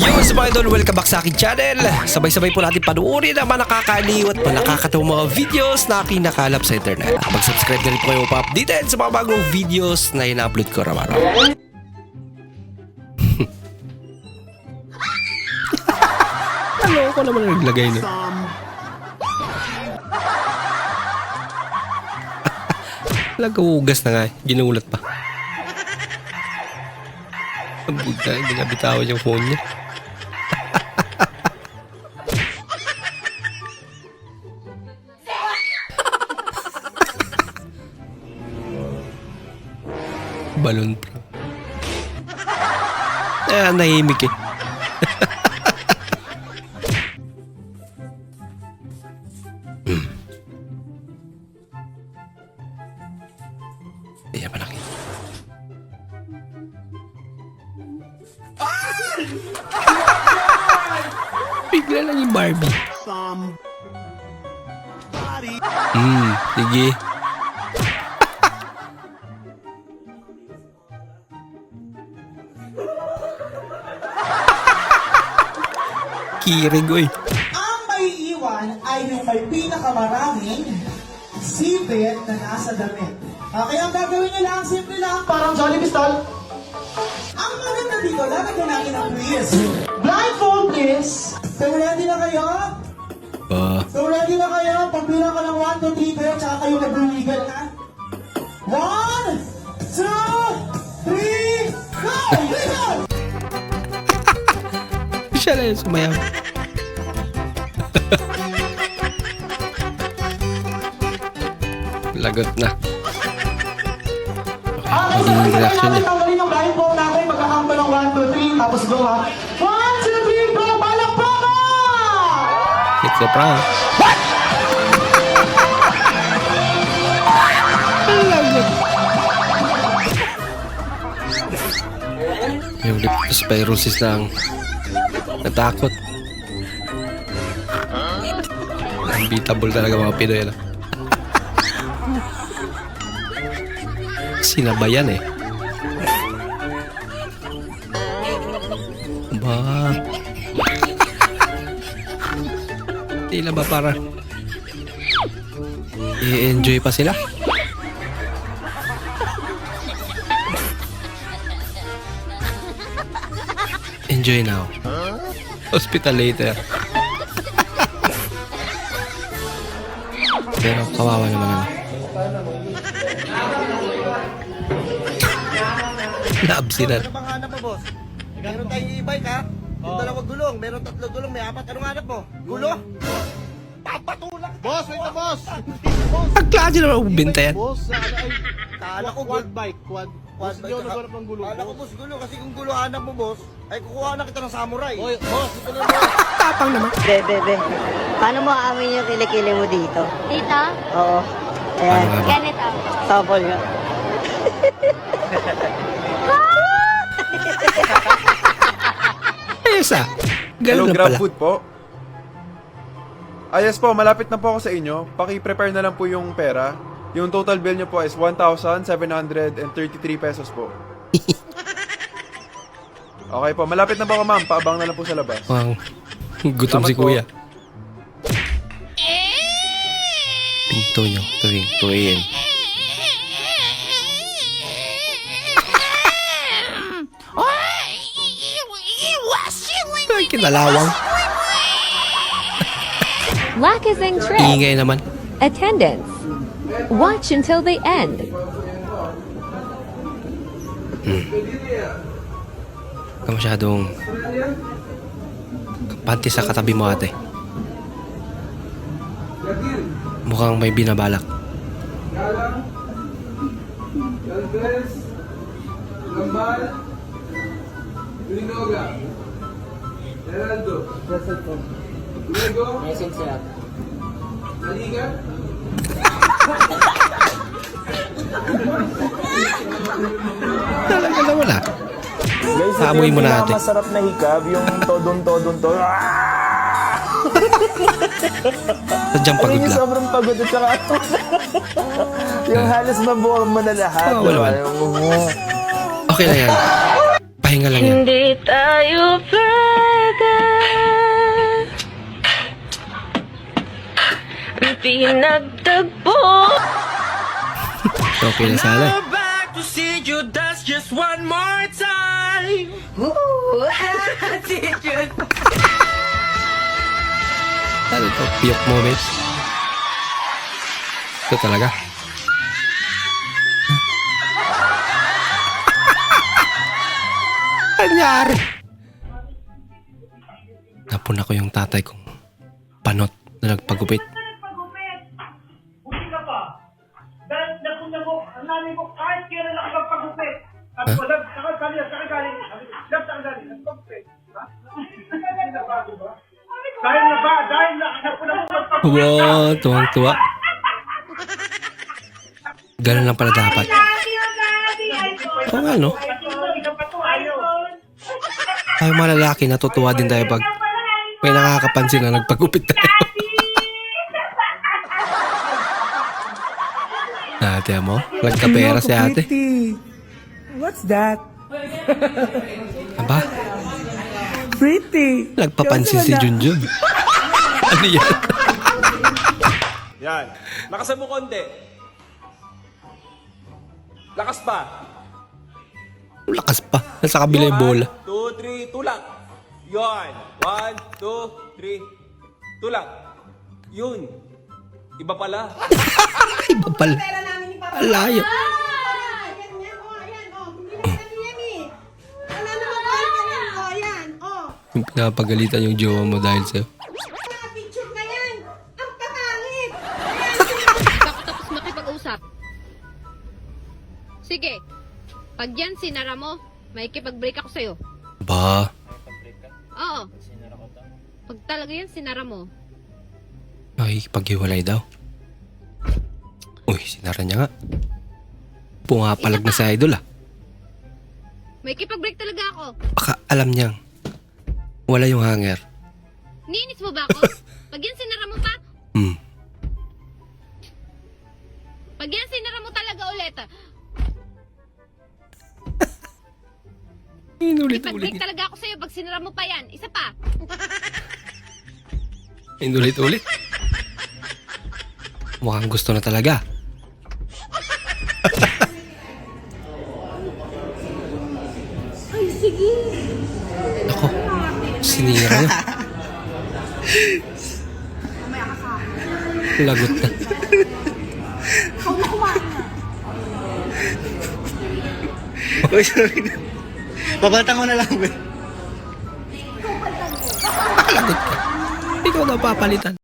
Yo, sa mga idol, welcome back sa aking channel. Sabay-sabay po natin panuorin ang mga nakakaliw at mga nakakatawang mga videos na kinakalap sa internet. Mag-subscribe na rin po kayo pa-updated sa mga bagong videos na ina-upload ko araw-araw. Ano ko naman naglagay niya? Nagkahugas na nga, ginulat pa. Ang buta, hindi na bitawan yung phone niya. Balon pra. Ah, nahimik eh. Bigla lang yung Barbie. Hmm, sige. Kirig, oy. Ang may iwan ay yung may pinakamaraming sipit na nasa damit. Okay, ang gagawin niyo lang, simple lang, parang Jolly Pistol. Ang maganda dito, lalagyan natin ang quiz. So ready na kayo? Ah, So ready na kayo? Pagbilang ko ng 1, 2, 3 kayo, tsaka kayo nag-legal na. 1, 2, 3, go! Siya lang yung sumayaw. Lagot na. Ah, Okay, magiging reaction niya. Tanggalin ang blindfold natin, magkakamba ng 1, 2, 3, tapos go ha. 1, 2, 3, go! Palakpakan! It's a prank. Yung leptospirosis na ang natakot. Unbeatable talaga mga Pinoy. Ano? Sinabayan eh. Ba? Tila ba para i-enjoy pa sila? Enjoy now. Hospital later. Pero kawawa naman ano. Boss? Meron tayong e-bike, ha? Gulong, meron tatlo gulong, may apat. Anong hanap mo? Gulo? Papatulak! Boss, wait na boss! Ang klase naman ubinta yan. Boss, sa ano ay Kala ko quad bike, quad. Quad Boss, bike hindi ako naghanap ng gulo. Kala ko, boss, gulo. Kasi kung gulo hanap mo, boss, ay kukuha na kita ng samurai. Oy, boss, ito na boss. Tapang naman. Be, be, be. Paano mo aamin yung kilikili mo dito? Dito? Oo. Ayan. nga ba? Ganito. Sample nga. Ayos ah. Hello, Ganun na Grab pala. Food po. Ah, yes po, malapit na po ako sa inyo. Paki-prepare na lang po yung pera. Yung total bill nyo po is 1,733 pesos po. okay po, malapit na po ako ma'am. Paabang na lang po sa labas. Mukhang gutom Salamat si po. kuya. Pinto nyo tuwing 2 a.m. kinalawang. Lacazing trip. Ingay naman. Attendance. Watch until they end. Ka masyadong panty sa katabi mo ate. Mukhang may binabalak. Talaga na wala. Guys, ito Amoy yung mo natin. masarap na hikab, yung todon-todon to. Sadyang pagod yung lang. sobrang pagod at saka yung halos mabuo mo na lahat. Oo, wala diba? Yung- Okay lang yan. Pahinga lang yan. Hindi tayo talaga. Ang pinagtagpo. Tokyo na sala to see you just one more time. Ooh, see you. Ano to? Piyok moment? Ito talaga. Anyari. Napuna ko yung tatay kong panot na nagpagupit. Buti ka pa. Dahil mo, ang nanay mo, kahit kailan nakapagpagupit. Sabi ko, lab, saka galing, saka galing. Lab, saka galing, nagpagupit. Ha? Dahil na ba, dahil na, napunta mo magpagupit. Wow, tuwang-tuwa. Ganun lang pala dapat. Oo nga, no? Tayo mga lalaki, natutuwa din tayo pag may nakakapansin na nagpagupit tayo. ate mo, nagkapera si ate. What's that? Aba, Pretty. nagpapansin si Junjun. ano yan? Yan. Lakasan mo konti. Lakas pa. Lakas pa. Nasa kabila yung bola. 2, 3, tulak. Yon. 1, 2, 3, tulak. Yun. Iba pala. Iba pala. Alayo. Yung pinapagalitan yung jowa mo dahil sa'yo. Ako tapos makipag-usap. Sige. Pag yan sinara mo, may ikipag-break ako sa'yo. Ba, Oo. Pag talaga yan sinara mo, nakikipaghiwalay daw. Uy, sinara niya nga. Pumapalag na sa idol ah. may ikipag-break talaga ako. Baka alam niyang wala yung hanger. Niinis mo ba ako? Pag yan sinara mo pa, Hmm. Inulit-ulit niya. talaga ako sa'yo pag sinara mo pa yan. Isa pa. Inulit-ulit. Mukhang gusto na talaga. Ay, sige. Ako, sinira na. Lagot na. Uy, sorry na. Papalitan ko na lang. Lagot ka. Ikaw daw papalitan.